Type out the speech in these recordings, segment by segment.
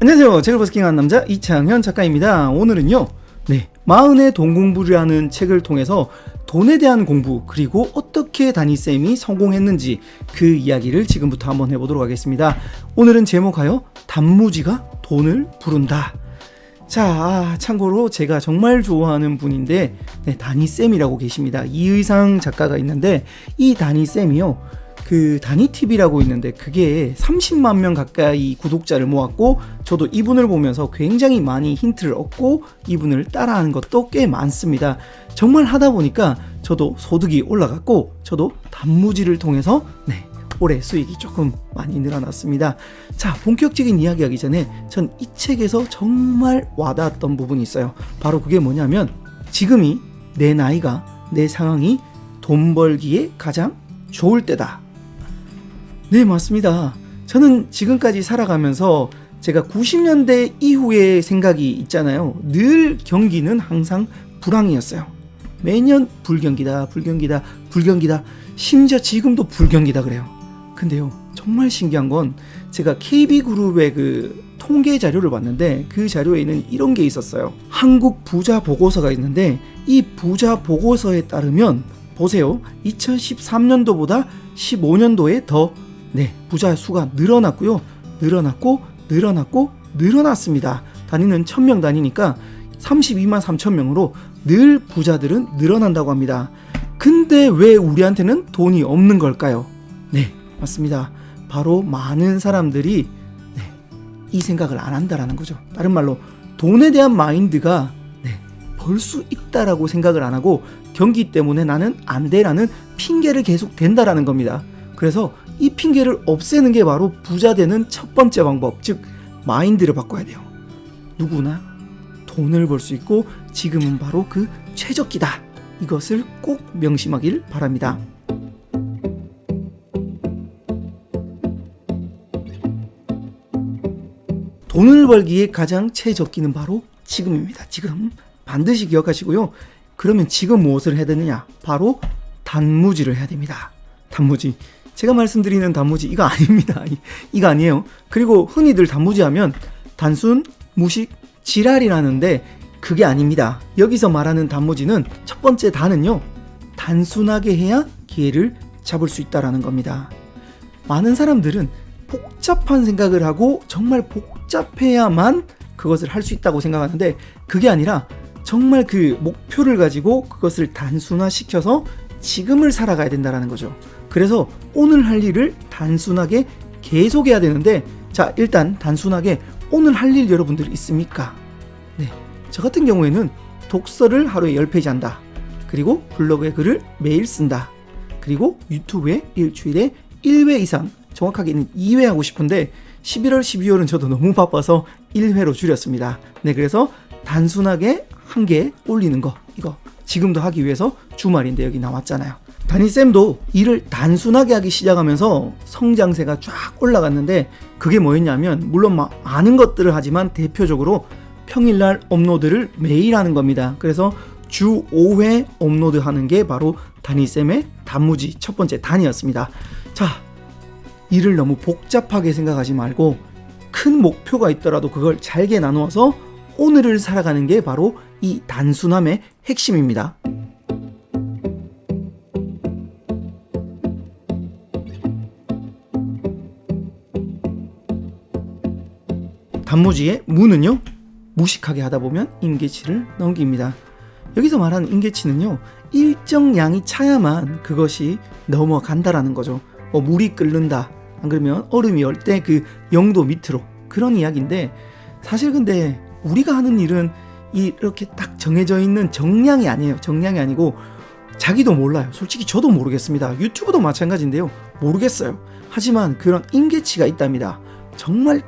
안녕하세요. 책을 버스킹한 남자 이창현 작가입니다. 오늘은요, 네, 마흔의 돈 공부라는 책을 통해서 돈에 대한 공부 그리고 어떻게 다니쌤이 성공했는지 그 이야기를 지금부터 한번 해보도록 하겠습니다. 오늘은 제목하여 단무지가 돈을 부른다. 자, 아, 참고로 제가 정말 좋아하는 분인데 네, 다니쌤이라고 계십니다. 이의상 작가가 있는데 이 다니쌤이요. 그 다니TV라고 있는데 그게 30만 명 가까이 구독자를 모았고 저도 이분을 보면서 굉장히 많이 힌트를 얻고 이분을 따라하는 것도 꽤 많습니다. 정말 하다 보니까 저도 소득이 올라갔고 저도 단무지를 통해서 네, 올해 수익이 조금 많이 늘어났습니다. 자, 본격적인 이야기 하기 전에 전 이 책에서 정말 와닿았던 부분이 있어요. 바로 그게 뭐냐면 지금이 내 나이가 내 상황이 돈 벌기에 가장 좋을 때다. 네, 맞습니다. 저는 지금까지 살아가면서 제가 90년대 이후의 생각이 있잖아요. 늘 경기는 항상 불황이었어요. 매년 불경기다, 불경기다, 불경기다. 심지어 지금도 불경기다 그래요. 근데요, 정말 신기한 건 제가 KB그룹의 그 통계 자료를 봤는데 그 자료에는 이런 게 있었어요. 한국 부자 보고서가 있는데 이 부자 보고서에 따르면 보세요. 2013년도보다 15년도에 더 네, 부자 수가 늘어났고요. 늘어났고 늘어났고 늘어났습니다. 단위는 1000명 단위니까 32만 3천 명으로 늘 부자들은 늘어난다고 합니다. 근데 왜 우리한테는 돈이 없는 걸까요? 네, 맞습니다. 바로 많은 사람들이 네, 이 생각을 안 한다라는 거죠. 다른 말로 돈에 대한 마인드가 네, 벌 수 있다라고 생각을 안 하고 경기 때문에 나는 안 돼라는 핑계를 계속 댄다라는 겁니다. 그래서 이 핑계를 없애는 게 바로 부자 되는 첫 번째 방법, 즉 마인드를 바꿔야 돼요. 누구나 돈을 벌 수 있고 지금은 바로 그 최적기다. 이것을 꼭 명심하길 바랍니다. 돈을 벌기에 가장 최적기는 바로 지금입니다. 지금 반드시 기억하시고요. 그러면 지금 무엇을 해야 되느냐? 바로 단무지를 해야 됩니다. 단무지. 제가 말씀드리는 단무지 이거 아닙니다. 이- 이거 아니에요. 그리고 흔히들 단무지 하면 단순, 무식, 지랄이라는데 그게 아닙니다. 여기서 말하는 단무지는 첫 번째 단은요. 단순하게 해야 기회를 잡을 수 있다라는 겁니다. 많은 사람들은 복잡한 생각을 하고 정말 복잡해야만 그것을 할 수 있다고 생각하는데 그게 아니라 정말 그 목표를 가지고 그것을 단순화시켜서 지금을 살아가야 된다라는 거죠. 그래서 오늘 할 일을 단순하게 계속해야 되는데 자 일단 단순하게 오늘 할 일 여러분들 있습니까? 네. 저 같은 경우에는 독서를 하루에 10페이지 한다. 그리고 블로그에 글을 매일 쓴다. 그리고 유튜브에 일주일에 1회 이상 정확하게는 2회 하고 싶은데 11월, 12월은 저도 너무 바빠서 1회로 줄였습니다. 네, 그래서 단순하게 한 개 올리는 거 이거 지금도 하기 위해서 주말인데 여기 나왔잖아요. 다니쌤도 일을 단순하게 하기 시작하면서 성장세가 쫙 올라갔는데 그게 뭐였냐면 물론 막 아는 것들을 하지만 대표적으로 평일날 업로드를 매일 하는 겁니다. 그래서 주 5회 업로드 하는 게 바로 다니쌤의 단무지 첫 번째 단이었습니다. 자, 일을 너무 복잡하게 생각하지 말고 큰 목표가 있더라도 그걸 잘게 나누어서 오늘을 살아가는 게 바로 이 단순함의 핵심입니다. 단무지의 무는요 무식하게 하다 보면 임계치를 넘깁니다. 여기서 말하는 임계치는요 일정 양이 차야만 그것이 넘어간다라는 거죠. 뭐 물이 끓는다 안 그러면 얼음이 열때그 영도 밑으로 그런 이야기인데 사실 근데 우리가 하는 일은 이렇게 딱 정해져 있는 정량이 아니에요. 정량이 아니고 자기도 몰라요. 솔직히 저도 모르겠습니다. 유튜브도 마찬가지인데요. 모르겠어요. 하지만 그런 임계치가 있답니다. 정말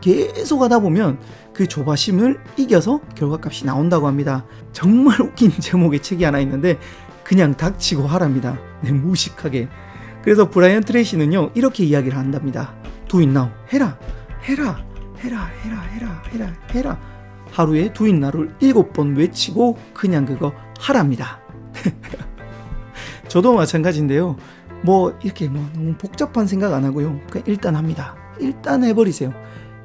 계속 하다 보면 그 조바심을 이겨서 결과값이 나온다고 합니다. 정말 웃긴 제목의 책이 하나 있는데 그냥 닥치고 하랍니다. 네, 무식하게. 그래서 브라이언 트레이시는요 이렇게 이야기를 한답니다. Do it now. 해라, 해라, 해라, 해라, 해라, 해라, 해라. 하루에 now를 일곱 번 외치고 그냥 그거 하랍니다. 저도 마찬가지인데요. 뭐 이렇게 뭐 너무 복잡한 생각 안 하고요. 그냥 일단 합니다. 일단 해버리세요.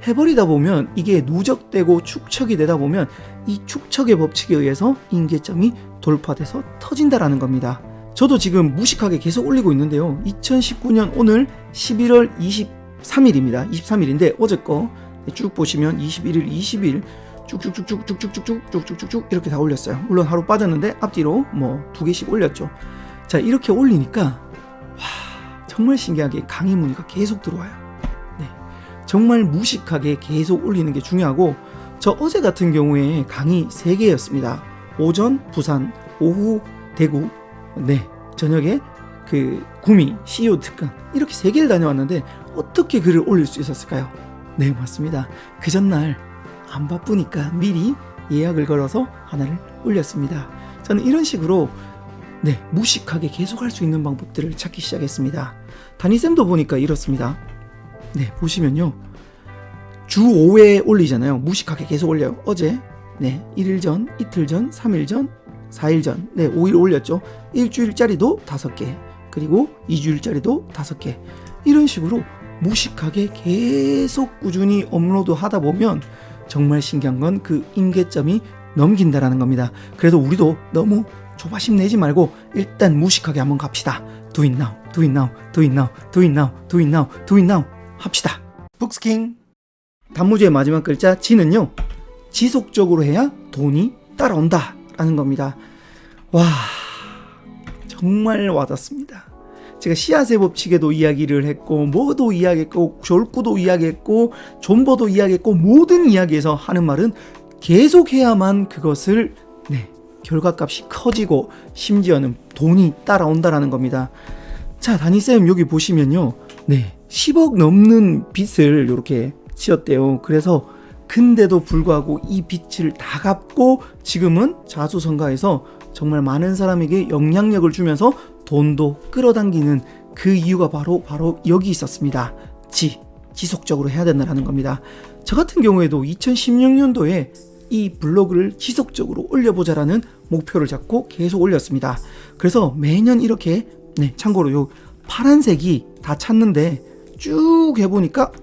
해버리다 보면 이게 누적되고 축척이 되다 보면 이 축척의 법칙에 의해서 인계점이 돌파돼서 터진다라는 겁니다. 저도 지금 무식하게 계속 올리고 있는데요. 2019년 오늘 11월 23일입니다. 23일인데 어제 거 쭉 보시면 21일, 20일 쭉쭉쭉쭉쭉쭉쭉쭉쭉쭉쭉 이렇게 다 올렸어요. 물론 하루 빠졌는데 앞뒤로 뭐 두 개씩 올렸죠. 자 이렇게 올리니까 와 정말 신기하게 강의 문의가 계속 들어와요. 네, 정말 무식하게 계속 올리는 게 중요하고 저 어제 같은 경우에 강의 3개였습니다. 오전 부산, 오후 대구, 네 저녁에 그 구미 CEO 특강 이렇게 3개를 다녀왔는데 어떻게 글을 올릴 수 있었을까요? 네 맞습니다. 그 전날 안 바쁘니까 미리 예약을 걸어서 하나를 올렸습니다. 저는 이런 식으로 네, 무식하게 계속 할 수 있는 방법들을 찾기 시작했습니다. 다니쌤도 보니까 이렇습니다. 네, 보시면요. 주 5회 올리잖아요. 무식하게 계속 올려요. 어제, 네, 1일 전, 이틀 전, 3일 전, 4일 전, 네, 5일 올렸죠. 일주일짜리도 5개, 그리고 2주일짜리도 5개. 이런 식으로 무식하게 계속 꾸준히 업로드 하다 보면 정말 신기한 건 그 임계점이 넘긴다라는 겁니다. 그래도 우리도 너무 조바심 내지 말고 일단 무식하게 한번 갑시다. Do it now, do it now, do it now, do it now, do it now, do it now 합시다. 북스킹 단무지의 마지막 글자 지는요 지속적으로 해야 돈이 따라온다 라는 겁니다. 와 정말 와닿습니다. 제가 씨앗의 법칙에도 이야기를 했고 뭐도 이야기했고 졸구도 이야기했고 존버도 이야기했고 모든 이야기에서 하는 말은 계속해야만 그것을 네 결과값이 커지고 심지어는 돈이 따라온다라는 겁니다. 자 다니쌤 여기 보시면요 네 10억 넘는 빚을 이렇게 지었대요. 그래서 근데도 불구하고 이 빚을 다 갚고 지금은 자수성가해서 정말 많은 사람에게 영향력을 주면서 돈도 끌어당기는 그 이유가 바로 바로 여기 있었습니다. 지 지속적으로 해야 된다는 겁니다. 저 같은 경우에도 2016년도에 이 블로그를 지속적으로 올려보자라는 목표를 잡고 계속 올렸습니다. 그래서 매년 이렇게 네 참고로 요 파란색이 다 찼는데 쭉 해보니까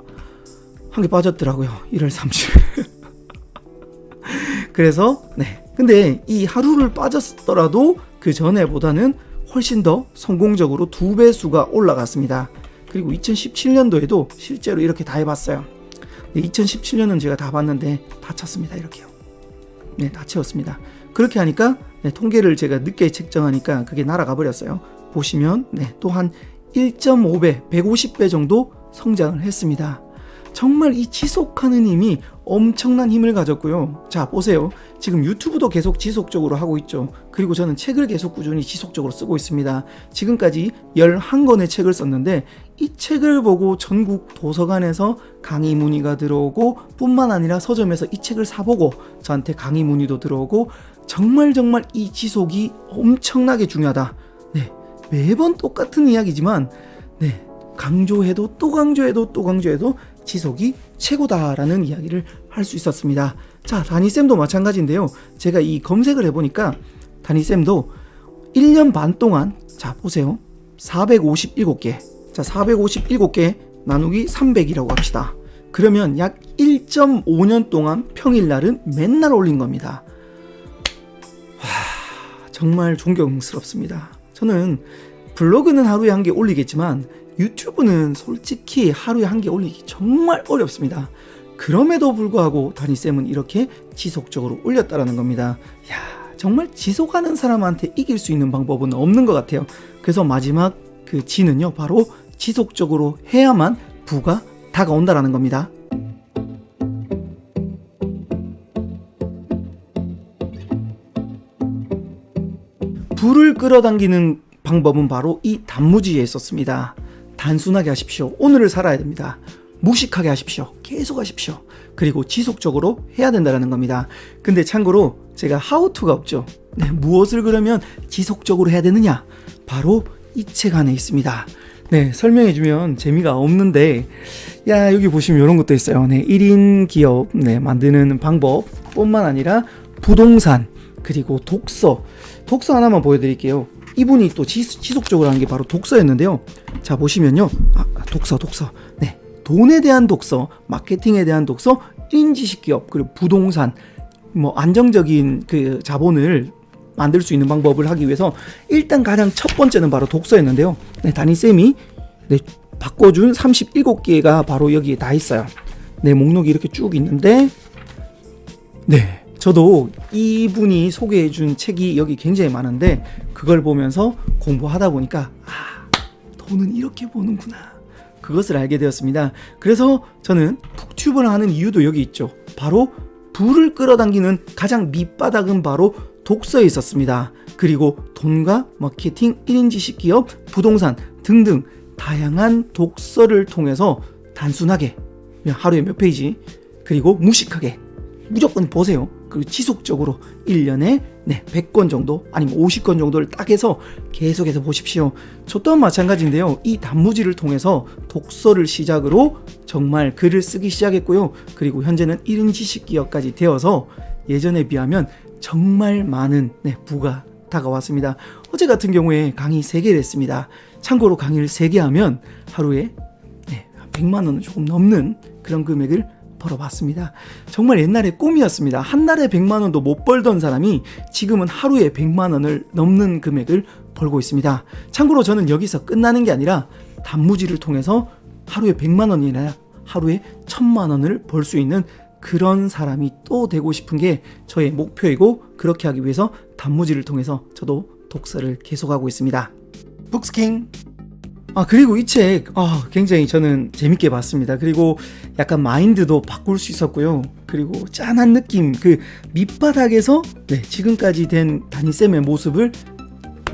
한 개 빠졌더라고요. 1월 30일. 그래서 네. 근데 이 하루를 빠졌더라도 그 전에보다는 훨씬 더 성공적으로 두 배수가 올라갔습니다. 그리고 2017년도에도 실제로 이렇게 다 해봤어요. 2017년은 제가 다 봤는데 다 찼습니다. 이렇게요. 네, 다 채웠습니다. 그렇게 하니까 네, 통계를 제가 늦게 책정하니까 그게 날아가 버렸어요. 보시면 네, 또한 1.5배, 150배 정도 성장을 했습니다. 정말 이 지속하는 힘이 엄청난 힘을 가졌고요. 자, 보세요. 지금 유튜브도 계속 지속적으로 하고 있죠. 그리고 저는 책을 계속 꾸준히 지속적으로 쓰고 있습니다. 지금까지 11권의 책을 썼는데 이 책을 보고 전국 도서관에서 강의 문의가 들어오고 뿐만 아니라 서점에서 이 책을 사보고 저한테 강의 문의도 들어오고 정말 정말 이 지속이 엄청나게 중요하다. 네. 매번 똑같은 이야기지만 네. 강조해도 또 강조해도 또 강조해도 지속이 최고다라는 이야기를 할 수 있었습니다. 자, 다니쌤도 마찬가지인데요. 제가 이 검색을 해보니까 다니쌤도 1년 반 동안, 자, 보세요. 457개. 자, 457개 나누기 300이라고 합시다. 그러면 약 1.5년 동안 평일날은 맨날 올린 겁니다. 와, 정말 존경스럽습니다. 저는 블로그는 하루에 한 개 올리겠지만 유튜브는 솔직히 하루에 한 개 올리기 정말 어렵습니다. 그럼에도 불구하고 다니쌤은 이렇게 지속적으로 올렸다라는 겁니다. 야, 정말 지속하는 사람한테 이길 수 있는 방법은 없는 것 같아요. 그래서 마지막 그 지는요, 바로 지속적으로 해야만 부가 다가온다라는 겁니다. 불을 끌어당기는 방법은 바로 이 단무지에 있었습니다. 단순하게 하십시오. 오늘을 살아야 됩니다. 무식하게 하십시오. 계속 하십시오. 그리고 지속적으로 해야 된다는 겁니다. 근데 참고로 제가 하우투가 없죠. 네, 무엇을 그러면 지속적으로 해야 되느냐? 바로 이 책 안에 있습니다. 네, 설명해주면 재미가 없는데, 야, 여기 보시면 이런 것도 있어요. 네, 1인 기업, 네, 만드는 방법 뿐만 아니라 부동산, 그리고 독서. 독서 하나만 보여드릴게요. 이분이 또 지, 지속적으로 한 게 바로 독서였는데요. 자, 보시면요. 아, 독서, 독서. 네. 돈에 대한 독서, 마케팅에 대한 독서, 1인 지식 기업, 그리고 부동산, 뭐 안정적인 그 자본을 만들 수 있는 방법을 하기 위해서 일단 가장 첫 번째는 바로 독서였는데요. 네, 담임 쌤이 네, 바꿔준 37개가 바로 여기에 다 있어요. 네, 목록이 이렇게 쭉 있는데 네. 저도 이분이 소개해 준 책이 여기 굉장히 많은데 그걸 보면서 공부하다 보니까 아, 돈은 이렇게 버는구나. 그것을 알게 되었습니다. 그래서 저는 푹튜브를 하는 이유도 여기 있죠. 바로 부를 끌어당기는 가장 밑바닥은 바로 독서에 있었습니다. 그리고 돈과 마케팅, 1인 지식 기업, 부동산 등등 다양한 독서를 통해서 단순하게 하루에 몇 페이지 그리고 무식하게 무조건 보세요. 그리고 지속적으로 1년에 네, 100권 정도 아니면 50권 정도를 딱 해서 계속해서 보십시오. 저 또한 마찬가지인데요. 이 단무지를 통해서 독서를 시작으로 정말 글을 쓰기 시작했고요. 그리고 현재는 1인 지식 기업까지 되어서 예전에 비하면 정말 많은 네, 부가 다가왔습니다. 어제 같은 경우에 강의 3개를 했습니다. 참고로 강의를 3개 하면 하루에 네, 100만 원은 조금 넘는 그런 금액을 벌어봤습니다. 정말 옛날에 꿈이었습니다. 한 달에 100만 원도 못 벌던 사람이 지금은 하루에 100만 원을 넘는 금액을 벌고 있습니다. 참고로 저는 여기서 끝나는 게 아니라 단무지를 통해서 하루에 100만 원이나 하루에 1000만 원을 벌 수 있는 그런 사람이 또 되고 싶은 게 저의 목표이고 그렇게 하기 위해서 단무지를 통해서 저도 독서를 계속하고 있습니다. 북스킹 아 그리고 이 책 아, 굉장히 저는 재밌게 봤습니다. 그리고 약간 마인드도 바꿀 수 있었고요. 그리고 짠한 느낌 그 밑바닥에서 네, 지금까지 된 다니 쌤의 모습을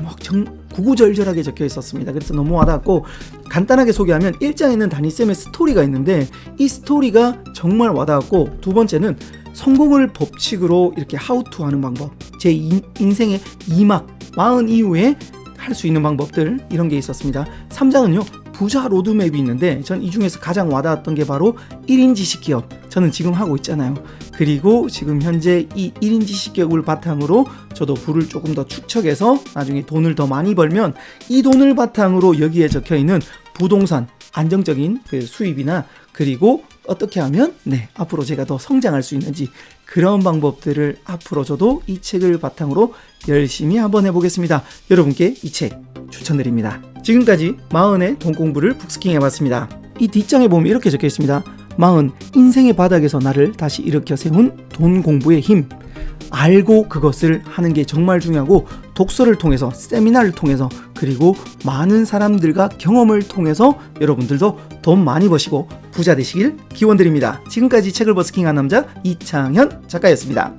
막 정, 구구절절하게 적혀 있었습니다. 그래서 너무 와닿았고 간단하게 소개하면 1장에는 다니 쌤의 스토리가 있는데 이 스토리가 정말 와닿았고 두 번째는 성공을 법칙으로 이렇게 하우투 하는 방법 제 인, 인생의 2막 마흔 이후에 할 수 있는 방법들 이런 게 있었습니다. 3장은요. 부자 로드맵이 있는데 전 이 중에서 가장 와닿았던 게 바로 1인 지식 기업. 저는 지금 하고 있잖아요. 그리고 지금 현재 이 1인 지식 기업을 바탕으로 저도 부를 조금 더 축적해서 나중에 돈을 더 많이 벌면 이 돈을 바탕으로 여기에 적혀 있는 부동산 안정적인 그 수입이나 그리고 어떻게 하면 네 앞으로 제가 더 성장할 수 있는지 그런 방법들을 앞으로 저도 이 책을 바탕으로 열심히 한번 해보겠습니다. 여러분께 이 책 추천드립니다. 지금까지 마흔의 돈 공부를 북스킹 해봤습니다. 이 뒷장에 보면 이렇게 적혀 있습니다. 마흔 인생의 바닥에서 나를 다시 일으켜 세운 돈 공부의 힘. 알고 그것을 하는 게 정말 중요하고 독서를 통해서 세미나를 통해서 그리고 많은 사람들과 경험을 통해서 여러분들도 돈 많이 버시고 부자 되시길 기원드립니다. 지금까지 책을 버스킹한 남자 이창현 작가였습니다.